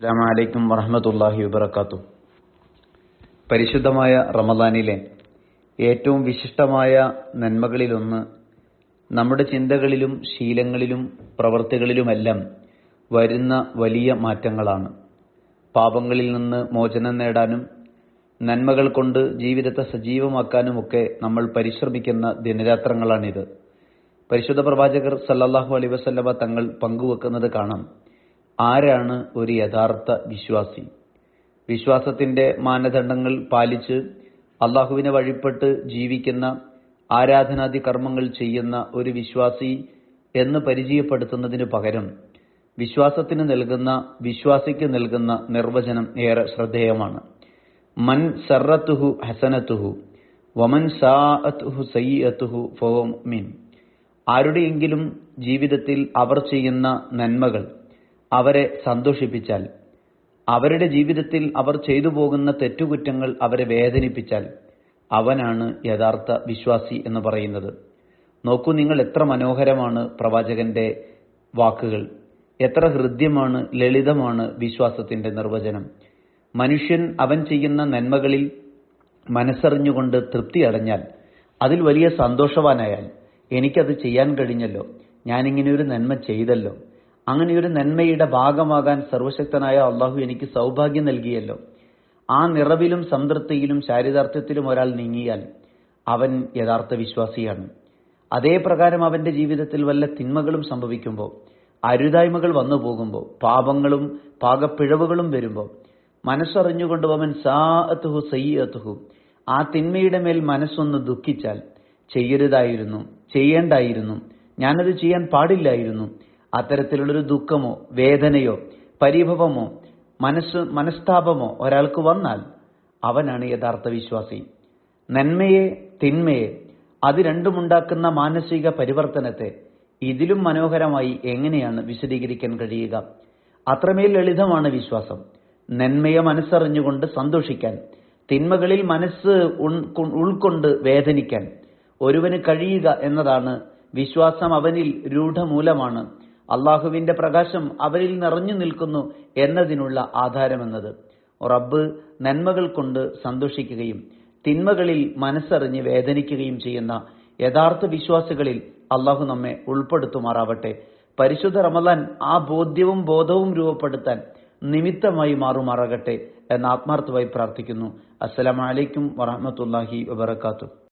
അസ്സാമലൈക്കും വറഹമത്തല്ലാഹി വബർക്കാത്തു പരിശുദ്ധമായ റമദാനിലെ ഏറ്റവും വിശിഷ്ടമായ നന്മകളിലൊന്ന് നമ്മുടെ ചിന്തകളിലും ശീലങ്ങളിലും പ്രവൃത്തികളിലുമെല്ലാം വരുന്ന വലിയ മാറ്റങ്ങളാണ്. പാപങ്ങളിൽ നിന്ന് മോചനം നേടാനും നന്മകൾ കൊണ്ട് ജീവിതത്തെ സജീവമാക്കാനുമൊക്കെ നമ്മൾ പരിശ്രമിക്കുന്ന ദിനരാത്രങ്ങളാണിത്. പരിശുദ്ധ പ്രവാചകർ സല്ലാഹു അലൈഹി വസല്ലമ തങ്ങൾ പങ്കുവെക്കുന്നത് കാണാം. ആരാണ് ഒരു യഥാർത്ഥ വിശ്വാസി? വിശ്വാസത്തിന്റെ മാനദണ്ഡങ്ങൾ പാലിച്ച് അള്ളാഹുവിനെ വഴിപ്പെട്ട് ജീവിക്കുന്ന ആരാധനാദി കർമ്മങ്ങൾ ചെയ്യുന്ന ഒരു വിശ്വാസി എന്ന് പരിചയപ്പെടുത്തുന്നതിന് പകരം വിശ്വാസത്തിന് നൽകുന്ന വിശ്വാസിക്ക് നൽകുന്ന നിർവചനം ഏറെ ശ്രദ്ധേയമാണ്. മൻ സറത്തുഹു ഹസനത്തുഹു വമൻ സാഅത്തുഹു സയ്യത്തുഹു ഫഹു മിൻ ആരുടെയെങ്കിലും ജീവിതത്തിൽ അവർ ചെയ്യുന്ന നന്മകൾ അവരെ സന്തോഷിപ്പിച്ചാൽ അവരുടെ ജീവിതത്തിൽ അവർ ചെയ്തു പോകുന്ന തെറ്റുകുറ്റങ്ങൾ അവരെ വേദനിപ്പിച്ചാൽ അവനാണ് യഥാർത്ഥ വിശ്വാസി എന്ന് പറയുന്നത്. നോക്കൂ നിങ്ങൾ എത്ര മനോഹരമാണ് പ്രവാചകന്റെ വാക്കുകൾ. എത്ര ഹൃദ്യമാണ് ലളിതമാണ് വിശ്വാസത്തിന്റെ നിർവചനം. മനുഷ്യൻ അവൻ ചെയ്യുന്ന നന്മകളിൽ മനസ്സറിഞ്ഞുകൊണ്ട് തൃപ്തി അടഞ്ഞാൽ അതിൽ വലിയ സന്തോഷവാനായാൽ എനിക്കത് ചെയ്യാൻ കഴിഞ്ഞല്ലോ. ഞാനിങ്ങനെ ഒരു നന്മ ചെയ്തല്ലോ. അങ്ങനെ ഒരു നന്മയുടെ ഭാഗമാകാൻ സർവശക്തനായ അള്ളാഹു എനിക്ക് സൗഭാഗ്യം നൽകിയല്ലോ. ആ നിറവിലും സംതൃപ്തിയിലും ചാരിതാർത്ഥ്യത്തിലും ഒരാൾ നീങ്ങിയാൽ അവൻ യഥാർത്ഥ വിശ്വാസിയാണ്. അതേപ്രകാരം അവന്റെ ജീവിതത്തിൽ വല്ല തിന്മകളും സംഭവിക്കുമ്പോൾ അരുതായ്മകൾ വന്നു പോകുമ്പോൾ പാപങ്ങളും പാകപ്പിഴവുകളും വരുമ്പോൾ മനസ്സറിഞ്ഞുകൊണ്ട് അവൻ സാഅത്തുഹു സയ്യത്തുഹു ആ തിന്മയുടെ മേൽ മനസ്സൊന്ന് ദുഃഖിച്ചാൽ ചെയ്യരുതായിരുന്നു ചെയ്യേണ്ടായിരുന്നു ഞാനത് ചെയ്യാൻ പാടില്ലായിരുന്നു അത്തരത്തിലുള്ളൊരു ദുഃഖമോ വേദനയോ പരിഭവമോ മനസ്താപമോ ഒരാൾക്ക് വന്നാൽ അവനാണ് യഥാർത്ഥ വിശ്വാസി. നന്മയെ തിന്മയെ അത് രണ്ടുമുണ്ടാക്കുന്ന മാനസിക പരിവർത്തനത്തെ ഇതിലും മനോഹരമായി എങ്ങനെയാണ് വിശദീകരിക്കാൻ കഴിയുക? അത്രമേൽ ലളിതമാണ് വിശ്വാസം. നന്മയെ മനസ്സറിഞ്ഞുകൊണ്ട് സന്തോഷിക്കാൻ തിന്മകളിൽ മനസ്സ് ഉൾക്കൊണ്ട് വേദനിക്കാൻ ഒരുവന് കഴിയുക എന്നതാണ് വിശ്വാസം അവനിൽ രൂഢമൂലമാണ്. അള്ളാഹുവിന്റെ പ്രകാശം അവരിൽ നിറഞ്ഞു നിൽക്കുന്നു എന്നതിനുള്ള ആധാരമെന്നത്. റബ്ബ് നന്മകൾ കൊണ്ട് സന്തോഷിക്കുകയും തിന്മകളിൽ മനസ്സറിഞ്ഞ് വേദനിക്കുകയും ചെയ്യുന്ന യഥാർത്ഥ വിശ്വാസികളിൽ അള്ളാഹു നമ്മെ ഉൾപ്പെടുത്തുമാറാവട്ടെ. പരിശുദ്ധ റമദാൻ ആ ബോധ്യവും ബോധവും രൂപപ്പെടുത്താൻ നിമിത്തമായി മാറുമാറാകട്ടെ എന്ന് ആത്മാർത്ഥമായി പ്രാർത്ഥിക്കുന്നു. അസ്സലാമലൈക്കും വറഹമത്തല്ലാഹി വബർക്കാത്തു